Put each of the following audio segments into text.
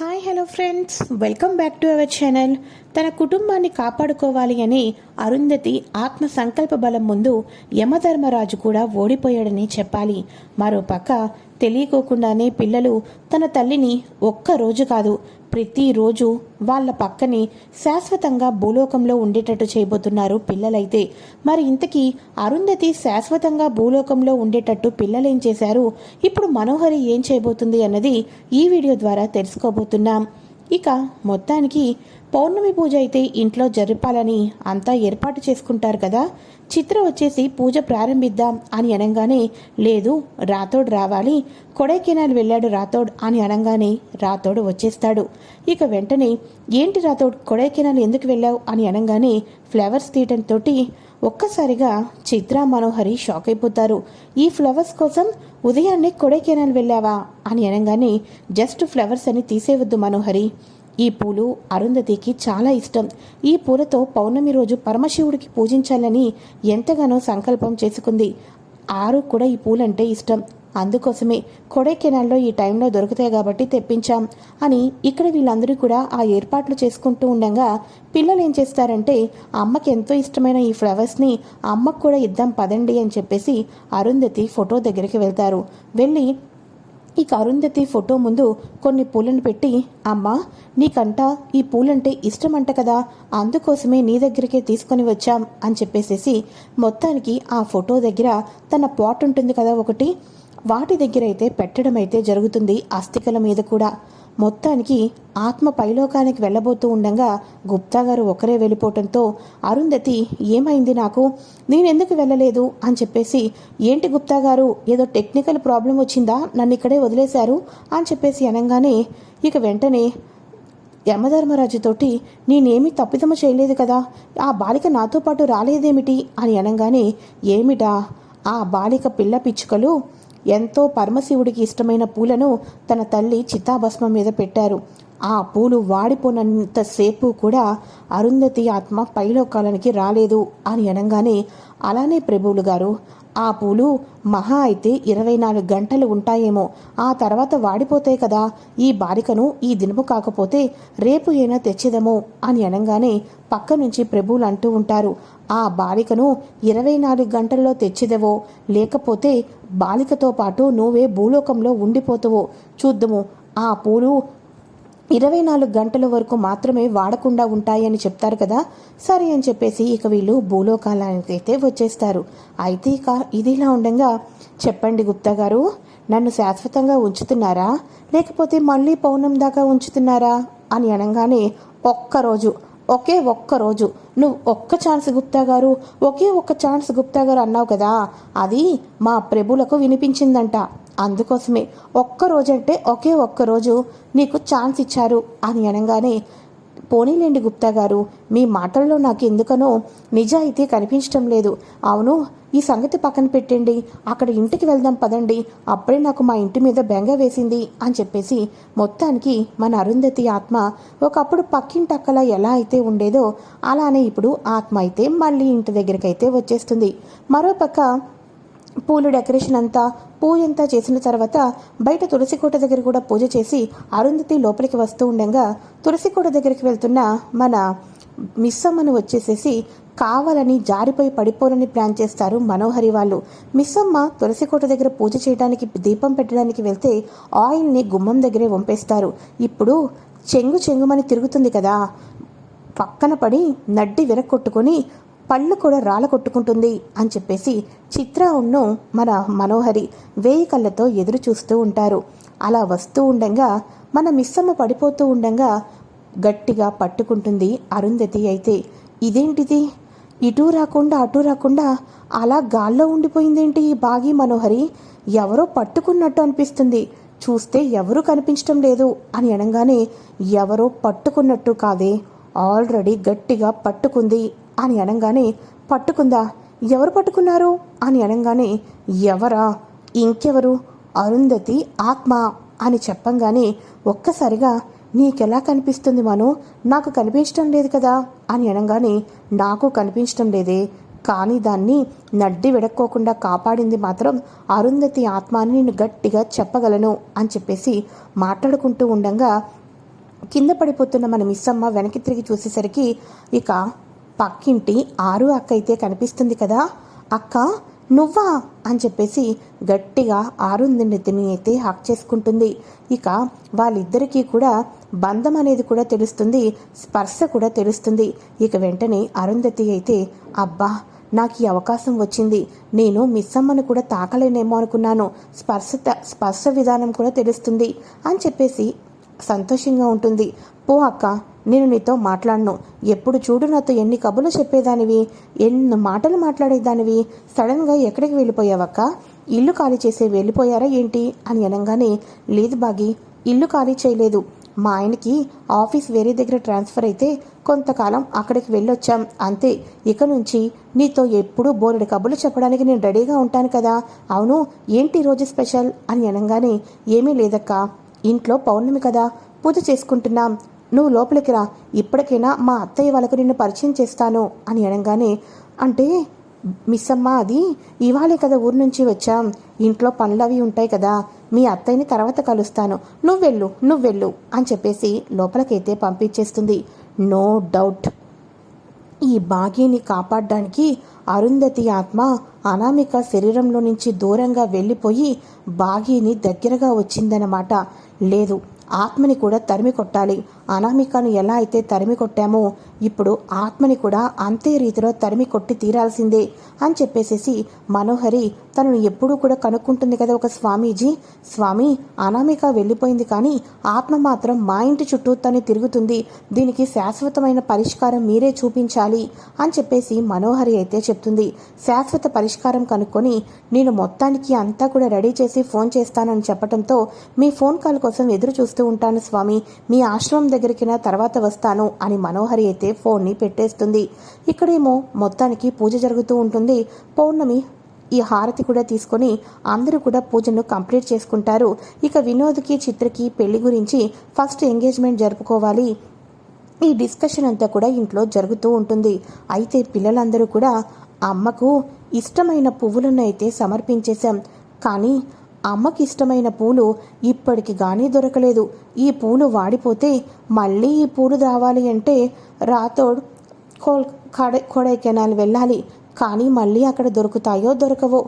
Hi hello friends welcome back to our channel తన కుటుంబాన్ని కాపాడుకోవాలి అని అరుంధతి ఆత్మ సంకల్ప బలం ముందు యమధర్మరాజు కూడా ఓడిపోయాడని చెప్పాలి. మరోపక్క తెలియకోకుండానే పిల్లలు తన తల్లిని ఒక్క రోజు కాదు ప్రతిరోజు వాళ్ళ పక్కనే శాశ్వతంగా భూలోకంలో ఉండేటట్టు చేయబోతున్నారు పిల్లలైతే. మరి ఇంతకీ అరుంధతి శాశ్వతంగా భూలోకంలో ఉండేటట్టు పిల్లలేం చేశారు? ఇప్పుడు మనోహరి ఏం చేయబోతుంది అన్నది ఈ వీడియో ద్వారా తెలుసుకోబోతున్నాం. ఇక మొత్తానికి పౌర్ణమి పూజ అయితే ఇంట్లో జరపాలని అంతా ఏర్పాటు చేసుకుంటారు కదా. చిత్ర వచ్చేసి పూజ ప్రారంభిద్దాం అని అనగానే లేదు రాతోడు రావాలి కొడైకెనాల్ వెళ్ళాడు రాతోడ్ అని అనగానే రాతోడు వచ్చేస్తాడు. ఇక వెంటనే ఏంటి రాతోడ్ కొడైకెనాల్ ఎందుకు వెళ్ళావు అని అనగానే ఫ్లవర్స్ తీయటం తోటి ఒక్కసారిగా చిత్ర మనోహరి షాక్ అయిపోతారు. ఈ ఫ్లవర్స్ కోసం ఉదయాన్నే కొడైకెనాల్ వెళ్ళావా అని అనగానే జస్ట్ ఫ్లవర్స్ అని తీసేవద్దు మనోహరి. ఈ పూలు అరుంధతికి చాలా ఇష్టం. ఈ పూలతో పౌర్ణమి రోజు పరమశివుడికి పూజించాలని ఎంతగానో సంకల్పం చేసుకుంది. ఆరు కూడా ఈ పూలంటే ఇష్టం. అందుకోసమే కొడైకెనాల్లో ఈ టైంలో దొరుకుతాయి కాబట్టి తెప్పించాం అని ఇక్కడ వీళ్ళందరూ కూడా ఆ ఏర్పాట్లు చేసుకుంటూ ఉండగా పిల్లలు ఏం చేస్తారంటే అమ్మకి ఎంతో ఇష్టమైన ఈ ఫ్లవర్స్ని అమ్మకు కూడా ఇద్దాం పదండి అని చెప్పేసి అరుంధతి ఫోటో దగ్గరికి వెళ్తారు. వెళ్ళి ఇక అరుంధతి ఫోటో ముందు కొన్ని పూలను పెట్టి అమ్మా నీకంట ఈ పూలంటే ఇష్టమంట కదా అందుకోసమే నీ దగ్గరికే తీసుకొని వచ్చాం అని చెప్పేసేసి మొత్తానికి ఆ ఫోటో దగ్గర తన పాట్ ఉంటుంది కదా ఒకటి. వాటి దగ్గర అయితే పెట్టడం అయితే జరుగుతుంది అస్థికల మీద కూడా. మొత్తానికి ఆత్మ పైలోకానికి వెళ్ళబోతూ ఉండగా గుప్తా గారు ఒకరే వెళ్ళిపోవటంతో అరుంధతి ఏమైంది నాకు? నేనెందుకు వెళ్ళలేదు? అని చెప్పేసి ఏంటి గుప్తా గారు ఏదో టెక్నికల్ ప్రాబ్లం వచ్చిందా? నన్ను ఇక్కడే వదిలేశారు? అని చెప్పేసి అనగానే ఇక వెంటనే యమధర్మరాజుతోటి నేనేమీ తప్పిదమ చేయలేదు కదా. ఆ బాలిక నాతో పాటు రాలేదేమిటి? అని అనగానే ఏమిటా? ఆ బాలిక పిల్ల పిచ్చుకలు ఎంతో పరమశివుడికి ఇష్టమైన పూలను తన తల్లి చితాభస్మం మీద పెట్టారు. ఆ పూలు వాడిపోనంతసేపు కూడా అరుంధతి ఆత్మ పైలోకాలానికి రాలేదు అని అనగానే అలానే ప్రభువులు గారు ఆ పూలు మహా అయితే ఇరవై నాలుగు గంటలు ఉంటాయేమో. ఆ తర్వాత వాడిపోతాయి కదా. ఈ బాలికను ఈ దినము కాకపోతే రేపు ఏనా తెచ్చేదమో అని అనగానే పక్క నుంచి ప్రభువులు అంటూ ఉంటారు. ఆ బాలికను ఇరవై నాలుగు గంటల్లో తెచ్చిదవో? లేకపోతే బాలికతో పాటు నువ్వే భూలోకంలో ఉండిపోతావో. చూద్దాము ఆ పూలు ఇరవై నాలుగు గంటల వరకు మాత్రమే వాడకుండా ఉంటాయని చెప్తారు కదా సరే అని చెప్పేసి ఇక వీళ్ళు భూలోకాలానికి అయితే వచ్చేస్తారు. అయితే ఇక ఇదిలా ఉండగా చెప్పండి గుప్తా గారు నన్ను శాశ్వతంగా ఉంచుతున్నారా? లేకపోతే మళ్ళీ పౌర్ణం దాకా ఉంచుతున్నారా? అని అనగానే ఒక్కరోజు ఒకే ఒక్క రోజు నువ్వు ఒక్క ఛాన్స్ గుప్తా గారు ఒకే ఒక్క ఛాన్స్ గుప్తా గారు అన్నావు కదా అది మా ప్రభులకు వినిపించిందంట. అందుకోసమే ఒక్కరోజంటే ఒకే ఒక్క రోజు నీకు ఛాన్స్ ఇచ్చారు అని అనగానే పోనీలేండి గుప్తా గారు మీ మాటల్లో నాకు ఎందుకనో నిజాయితీ కనిపించడం లేదు. అవును ఈ సంగతి పక్కన పెట్టండి. అక్కడ ఇంటికి వెళ్దాం పదండి. అప్పుడే నాకు మా ఇంటి మీద బెంగ వేసింది అని చెప్పేసి మొత్తానికి మన అరుంధతి ఆత్మ ఒకప్పుడు పక్కింటక్కల ఎలా అయితే ఉండేదో అలానే ఇప్పుడు ఆత్మ అయితే మళ్ళీ ఇంటి దగ్గరికైతే వచ్చేస్తుంది. మరోపక్క పూలు డెకరేషన్ అంతా పూజంతా చేసిన తర్వాత బయట తులసికోట దగ్గర కూడా పూజ చేసి అరుంధతి లోపలికి వస్తూ ఉండగా తులసికోట దగ్గరికి వెళ్తున్న మన మిస్సమ్మను వచ్చేసేసి కావాలని జారిపోయి పడిపోరని ప్లాన్ చేస్తారు మనోహరి వాళ్ళు. మిస్సమ్మ తులసికోట దగ్గర పూజ చేయడానికి దీపం పెట్టడానికి వెళ్తే ఆయిల్ని గుమ్మం దగ్గరే వంపేస్తారు. ఇప్పుడు చెంగు చెంగుమని తిరుగుతుంది కదా. పక్కన పడి నడ్డి విరక్కొట్టుకొని పళ్ళు కూడా రాళ్ళ కొట్టుకుంటుంది అని చెప్పేసి చిత్ర ఉన్ను మన మనోహరి వేయి కళ్ళతో ఎదురు చూస్తూ ఉంటారు. అలా వస్తూ ఉండగా మన మిస్సమ్మ పడిపోతూ ఉండగా గట్టిగా పట్టుకుంటుంది అరుంధతి అయితే. ఇదేంటిది? ఇటు రాకుండా అటు రాకుండా అలా గాల్లో ఉండిపోయిందేంటి ఈ బాగి మనోహరి? ఎవరో పట్టుకున్నట్టు అనిపిస్తుంది. చూస్తే ఎవరూ కనిపించడం లేదు అని అనగానే ఎవరో పట్టుకున్నట్టు కాదే. ఆల్రెడీ గట్టిగా పట్టుకుంది అని అనగానే పట్టుకుందా? ఎవరు పట్టుకున్నారు? అని అనగానే ఎవరా? ఇంకెవరు? అరుంధతి ఆత్మ అని చెప్పంగానే ఒక్కసారిగా నీకెలా కనిపిస్తుంది మను? నాకు కనిపించడం లేదు కదా? అని అనగానే నాకు కనిపించడం లేదే. కానీ దాన్ని నడ్డి విడక్కోకుండా కాపాడింది మాత్రం అరుంధతి ఆత్మ అని నేను గట్టిగా చెప్పగలను అని చెప్పేసి మాట్లాడుకుంటూ ఉండగా కింద పడిపోతున్న మన మిస్సమ్మ వెనక్కి తిరిగి చూసేసరికి ఇక పక్కింటి ఆరు అక్క అయితే కనిపిస్తుంది కదా. అక్క నువ్వా? అని చెప్పేసి గట్టిగా ఆరుందిని అయితే హక్ చేసుకుంటుంది. ఇక వాళ్ళిద్దరికీ కూడా బంధం అనేది కూడా తెలుస్తుంది స్పర్శ కూడా తెలుస్తుంది. ఇక వెంటనే అరుంధతి అయితే అబ్బా నాకు ఈ అవకాశం వచ్చింది. నేను మిస్ అమ్మను కూడా తాకలేనేమో అనుకున్నాను. స్పర్శ స్పర్శ విధానం కూడా తెలుస్తుంది అని చెప్పేసి సంతోషంగా ఉంటుంది. పో అక్క నేను నీతో మాట్లాడను. ఎప్పుడు చూడు నాతో ఎన్ని కబుర్లు చెప్పేదానివి ఎన్ని మాటలు మాట్లాడేదానివి. సడన్గా ఎక్కడికి వెళ్ళిపోయావక్క? ఇల్లు ఖాళీ చేసే వెళ్ళిపోయారా ఏంటి? అని అనగానే లేదు బాగి ఇల్లు ఖాళీ చేయలేదు. మా ఆయనకి ఆఫీస్ వేరే దగ్గర ట్రాన్స్ఫర్ అయితే కొంతకాలం అక్కడికి వెళ్ళొచ్చాం. అంతే ఇక నుంచి నీతో ఎప్పుడూ బోరెడు కబులు చెప్పడానికి నేను రెడీగా ఉంటాను కదా. అవును ఏంటి రోజు స్పెషల్? అని అనగానే ఏమీ లేదక్క. ఇంట్లో పౌర్ణమి కదా పూజ చేసుకుంటున్నాం. నువ్వు లోపలికి రా. ఇప్పటికైనా మా అత్తయ్య వాళ్ళకు నిన్ను పరిచయం చేస్తాను అని అనగానే అంటే మిస్ అమ్మ అది ఇవాళే కదా ఊరు నుంచి వచ్చాం. ఇంట్లో పనులు అవి ఉంటాయి కదా. మీ అత్తయ్యని తర్వాత కలుస్తాను. నువ్వెళ్ళు నువ్వెళ్ళు అని చెప్పేసి లోపలికైతే పంపించేస్తుంది. No doubt. ఈ భాగ్యని కాపాడడానికి అరుంధతి ఆత్మ అనామిక శరీరంలో నుంచి దూరంగా వెళ్ళిపోయి భాగ్యని దగ్గరగా వచ్చిందన్నమాట. లేదు ఆత్మని కూడా తరిమి కొట్టాలి. అనామికను ఎలా అయితే తరిమి కొట్టామో ఇప్పుడు ఆత్మని కూడా అంతే రీతిలో తరిమి కొట్టి తీరాల్సిందే అని చెప్పేసేసి మనోహరి తనను ఎప్పుడూ కూడా కనుక్కుంటుంది కదా ఒక స్వామీజీ. స్వామి అనామిక వెళ్ళిపోయింది కానీ ఆత్మ మాత్రం మా ఇంటి చుట్టూ తను తిరుగుతుంది. దీనికి శాశ్వతమైన పరిష్కారం మీరే చూపించాలి అని చెప్పేసి మనోహరి అయితే చెప్తుంది. శాశ్వత పరిష్కారం కనుక్కొని నేను మొత్తానికి అంతా కూడా రెడీ చేసి ఫోన్ చేస్తానని చెప్పడంతో మీ ఫోన్ కాల్ కోసం ఎదురు చూస్తూ ఉంటాను స్వామి. మీ ఆశ్రమం దగ్గర దగ్గరికి నా తర్వాత వస్తాను అని మనోహరి అయితే ఫోన్ని పెట్టేస్తుంది. ఇక్కడేమో మొత్తానికి పూజ జరుగుతూ ఉంటుంది. పౌర్ణమి ఈ హారతి కూడా తీసుకొని అందరూ కూడా పూజను కంప్లీట్ చేసుకుంటారు. ఇక వినోద్కి చిత్రకి పెళ్ళి గురించి ఫస్ట్ ఎంగేజ్మెంట్ జరుపుకోవాలి. ఈ డిస్కషన్ అంతా కూడా ఇంట్లో జరుగుతూ ఉంటుంది. అయితే పిల్లలందరూ కూడా అమ్మకు ఇష్టమైన పువ్వులను అయితే సమర్పించేశాం. కానీ అమ్మకి ఇష్టమైన పూలు ఇప్పటికి కానీ దొరకలేదు. ఈ పూలు వాడిపోతే మళ్ళీ ఈ పూలు రావాలి అంటే రాథోడ్ కోల్ కడై కొడైకెనాల్ వెళ్ళాలి. కానీ మళ్ళీ అక్కడ దొరుకుతాయో దొరకవో.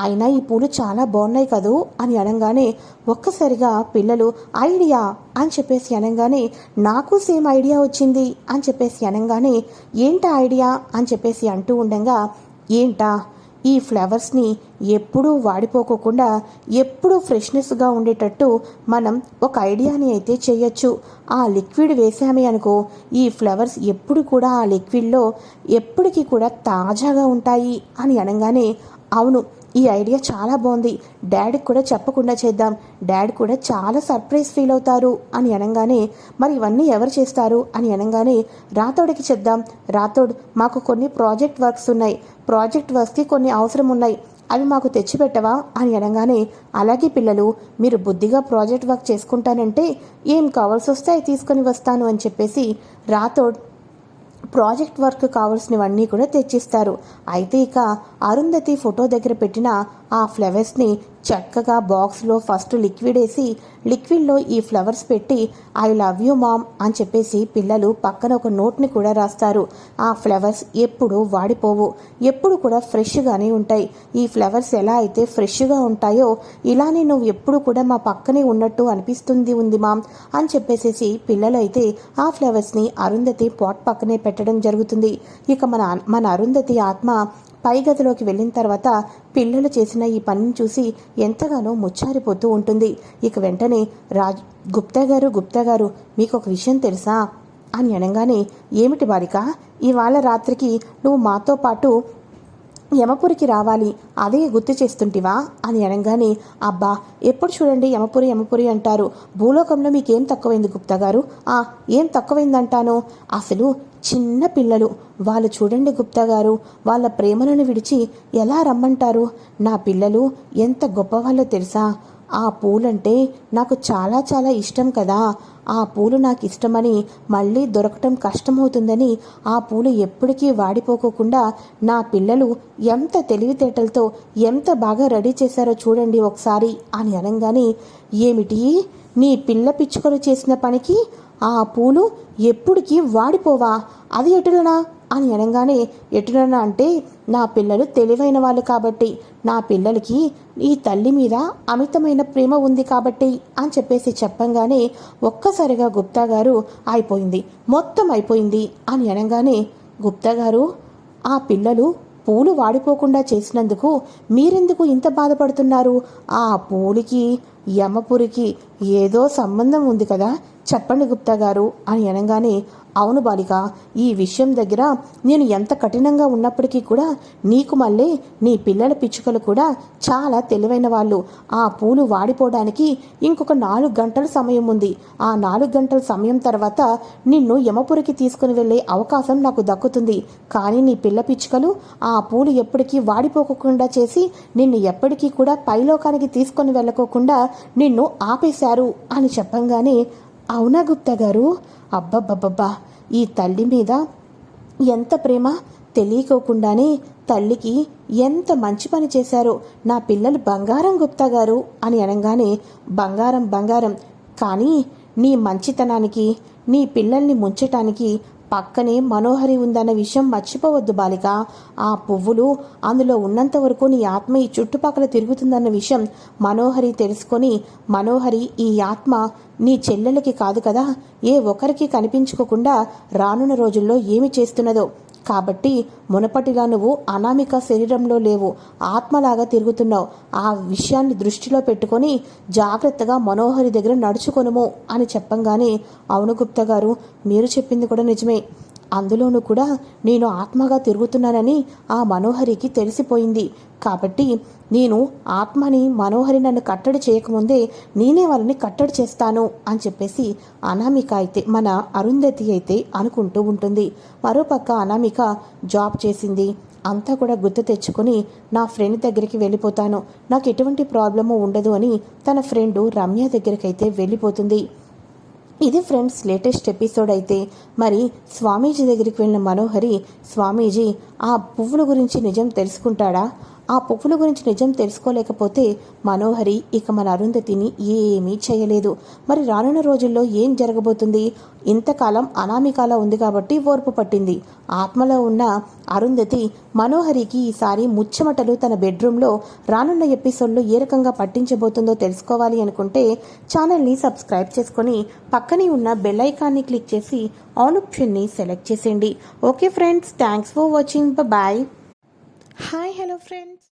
అయినా ఈ పూలు చాలా బాగున్నాయి కదూ? అని అనగానే ఒక్కసారిగా పిల్లలు ఐడియా! అని చెప్పేసి అనగానే నాకు సేమ్ ఐడియా వచ్చింది! అని చెప్పేసి అనగానే ఏంటా ఐడియా? అని చెప్పేసి అంటూ ఉండగా ఏంటా? ఈ ఫ్లవర్స్ని ఎప్పుడూ వాడిపోకోకుండా ఎప్పుడూ ఫ్రెష్నెస్గా ఉండేటట్టు మనం ఒక ఐడియాని అయితే చేయొచ్చు. ఆ లిక్విడ్ వేసామే అనుకో ఈ ఫ్లవర్స్ ఎప్పుడు కూడా ఆ లిక్విడ్లో ఎప్పటికీ కూడా తాజాగా ఉంటాయి అని అనగానే అవును ఈ ఐడియా చాలా బాగుంది. డాడీకి కూడా చెప్పకుండా చేద్దాం. డాడీ కూడా చాలా సర్ప్రైజ్ ఫీల్ అవుతారు అని అనగానే మరి ఇవన్నీ ఎవరు చేస్తారు అని అనగానే రాతోడికి చెప్దాం. రాతోడ్ మాకు కొన్ని ప్రాజెక్ట్ వర్క్స్ ఉన్నాయి. ప్రాజెక్ట్ వర్క్కి కొన్ని అవసరం ఉన్నాయి అవి మాకు తెచ్చిపెట్టవా? అని అనగానే అలాగే పిల్లలు మీరు బుద్ధిగా ప్రాజెక్ట్ వర్క్ చేసుకుంటానంటే ఏం కావాల్సి వస్తే అవి తీసుకొని వస్తాను అని చెప్పేసి రాథోడ్ ప్రాజెక్ట్ వర్క్ కావాల్సినవన్నీ కూడా తెచ్చిస్తారు. అయితే ఇక అరుంధతి ఫోటో దగ్గర పెట్టిన ఆ ఫ్లవర్స్ని చక్కగా బాక్స్లో ఫస్ట్ లిక్విడ్ వేసి లిక్విడ్లో ఈ ఫ్లవర్స్ పెట్టి ఐ లవ్ యూ మామ్ అని చెప్పేసి పిల్లలు పక్కన ఒక నోట్ని కూడా రాస్తారు. ఆ ఫ్లవర్స్ ఎప్పుడు వాడిపోవు. ఎప్పుడు కూడా ఫ్రెష్గానే ఉంటాయి. ఈ ఫ్లవర్స్ ఎలా అయితే ఫ్రెష్గా ఉంటాయో ఇలానే నువ్వు ఎప్పుడు కూడా మా పక్కనే ఉన్నట్టు అనిపిస్తుంది ఉంది మామ్ అని చెప్పేసేసి పిల్లలు అయితే ఆ ఫ్లవర్స్ని అరుంధతి పాట్ పక్కనే పెట్టడం జరుగుతుంది. ఇక మన మన అరుంధతి ఆత్మ పై గదిలోకి వెళ్ళిన తర్వాత పిల్లలు చేసిన ఈ పనిని చూసి ఎంతగానో ముచ్చారిపోతూ ఉంటుంది. ఇక వెంటనే రాజ్ గుప్తా గారు గుప్తా గారు మీకు ఒక విషయం తెలుసా? అని అనగానే ఏమిటి బాలిక? ఇవాళ రాత్రికి నువ్వు మాతో పాటు యమపురికి రావాలి. అదే గుర్తు చేస్తుంటివా? అని అనగానే అబ్బా ఎప్పుడు చూడండి యమపురి యమపురి అంటారు. భూలోకంలో మీకేం తక్కువైంది గుప్తా గారు? ఆ ఏం తక్కువైందంటాను? అసలు చిన్న పిల్లలు. వాళ్ళు చూడండి గుప్తా గారు వాళ్ళ ప్రేమలను విడిచి ఎలా రమ్మంటారు? నా పిల్లలు ఎంత గొప్పవాళ్ళో తెలుసా? ఆ పూలంటే నాకు చాలా చాలా ఇష్టం కదా. ఆ పూలు నాకు ఇష్టమని మళ్ళీ దొరకటం కష్టమవుతుందని ఆ పూలు ఎప్పటికీ వాడిపోకోకుండా నా పిల్లలు ఎంత తెలివితేటలతో ఎంత బాగా రెడీ చేశారో చూడండి ఒకసారి అని అనగానే ఏమిటి? నీ పిల్ల పిచ్చుకలు చేసిన పనికి ఆ పూలు ఎప్పుడికి వాడిపోవా? అది ఎటులనా? అని అనగానే ఎటులనా అంటే నా పిల్లలు తెలివైన వాళ్ళు కాబట్టి నా పిల్లలకి ఈ తల్లి మీద అమితమైన ప్రేమ ఉంది కాబట్టి అని చెప్పేసి చెప్పంగానే ఒక్కసారిగా గుప్తా గారు అయిపోయింది. మొత్తం అయిపోయింది అని అనగానే గుప్తా గారు ఆ పిల్లలు పూలు వాడిపోకుండా చేసినందుకు మీరెందుకు ఇంత బాధపడుతున్నారు? ఆ పూలికి యమపురికి ఏదో సంబంధం ఉంది కదా? చెప్పండి గుప్తా గారు అని అనగానే అవును బాలిక ఈ విషయం దగ్గర నేను ఎంత కఠినంగా ఉన్నప్పటికీ కూడా నీకు మళ్ళీ నీ పిల్లల పిచ్చుకలు కూడా చాలా తెలివైన వాళ్ళు. ఆ పూలు వాడిపోవడానికి ఇంకొక నాలుగు గంటల సమయం ఉంది. ఆ నాలుగు గంటల సమయం తర్వాత నిన్ను యమపురికి తీసుకుని వెళ్ళే అవకాశం నాకు దక్కుతుంది. కానీ నీ పిల్ల పిచ్చుకలు ఆ పూలు ఎప్పటికీ వాడిపోకుండా చేసి నిన్ను ఎప్పటికీ కూడా పైలోకానికి తీసుకొని వెళ్ళకోకుండా నిన్ను ఆపేశారు అని చెప్పంగానే అవునా గుప్తా గారు? అబ్బబ్బబ్బబ్బా ఈ తల్లి మీద ఎంత ప్రేమ? తెలియకోకుండానే తల్లికి ఎంత మంచి పని చేశారో నా పిల్లలు బంగారం గుప్తా గారు అని అనగానే బంగారం బంగారం. కానీ నీ మంచితనానికి నీ పిల్లల్ని ముంచటానికి పక్కనే మనోహరి ఉందన్న విషయం మర్చిపోవద్దు బాలిక. ఆ పువ్వులు అందులో ఉన్నంత వరకు నీ ఆత్మ ఈ చుట్టుపక్కల తిరుగుతుందన్న విషయం మనోహరి తెలుసుకొని మనోహరి ఈ ఆత్మ నీ చెల్లెలకి కాదు కదా? ఏ ఒక్కరికి కనిపించుకోకుండా రానున్న రోజుల్లో ఏమి చేస్తున్నదో కాబట్టి మునపటిలా నువ్వు అనామిక శరీరంలో లేవు ఆత్మలాగా తిరుగుతున్నావు. ఆ విషయాన్ని దృష్టిలో పెట్టుకొని జాగ్రత్తగా మనోహరి దగ్గర నడుచుకొనుము అని చెప్పంగానే అవును గుప్తా గారు మీరు చెప్పింది కూడా నిజమే. అందులోనూ కూడా నేను ఆత్మగా తిరుగుతున్నానని ఆ మనోహరికి తెలిసిపోయింది. కాబట్టి నేను ఆత్మని మనోహరి నన్ను కట్టడి చేయకముందే నేనే వాళ్ళని కట్టడి చేస్తాను అని చెప్పేసి అనామిక అయితే మన అరుంధతి అయితే అనుకుంటూ ఉంటుంది. మరోపక్క అనామిక జాబ్ చేసింది. అంతా కూడా గుర్తు తెచ్చుకొని నా ఫ్రెండ్ దగ్గరికి వెళ్ళిపోతాను. నాకు ఎటువంటి ప్రాబ్లము ఉండదు అని తన ఫ్రెండు రమ్య దగ్గరికి అయితే వెళ్ళిపోతుంది. ఇది ఫ్రెండ్స్ లేటెస్ట్ ఎపిసోడ్ అయితే. మరి స్వామీజీ దగ్గరికి వెళ్ళిన మనోహరి స్వామీజీ ఆ పువ్వుల గురించి నిజం తెలుసుకుంటాడా? ఆ పువ్వుల గురించి నిజం తెలుసుకోలేకపోతే మనోహరి ఇక మన అరుంధతిని ఏమీ చేయలేదు. మరి రానున్న రోజుల్లో ఏం జరగబోతుంది? ఇంతకాలం అనామికాల ఉంది కాబట్టి ఓర్పు పట్టింది. ఆత్మలో ఉన్న అరుంధతి మనోహరికి ఈసారి ముచ్చమటలు తన బెడ్రూమ్లో రానున్న ఎపిసోడ్లో ఏ రకంగా పట్టించబోతుందో తెలుసుకోవాలి అనుకుంటే ఛానల్ని సబ్స్క్రైబ్ చేసుకొని పక్కనే ఉన్న బెల్ ఐకాన్ని క్లిక్ చేసి ఆన్ ఆప్షన్ని సెలెక్ట్ చేసేయండి. Okay friends thanks for watching. Bye hi hello friends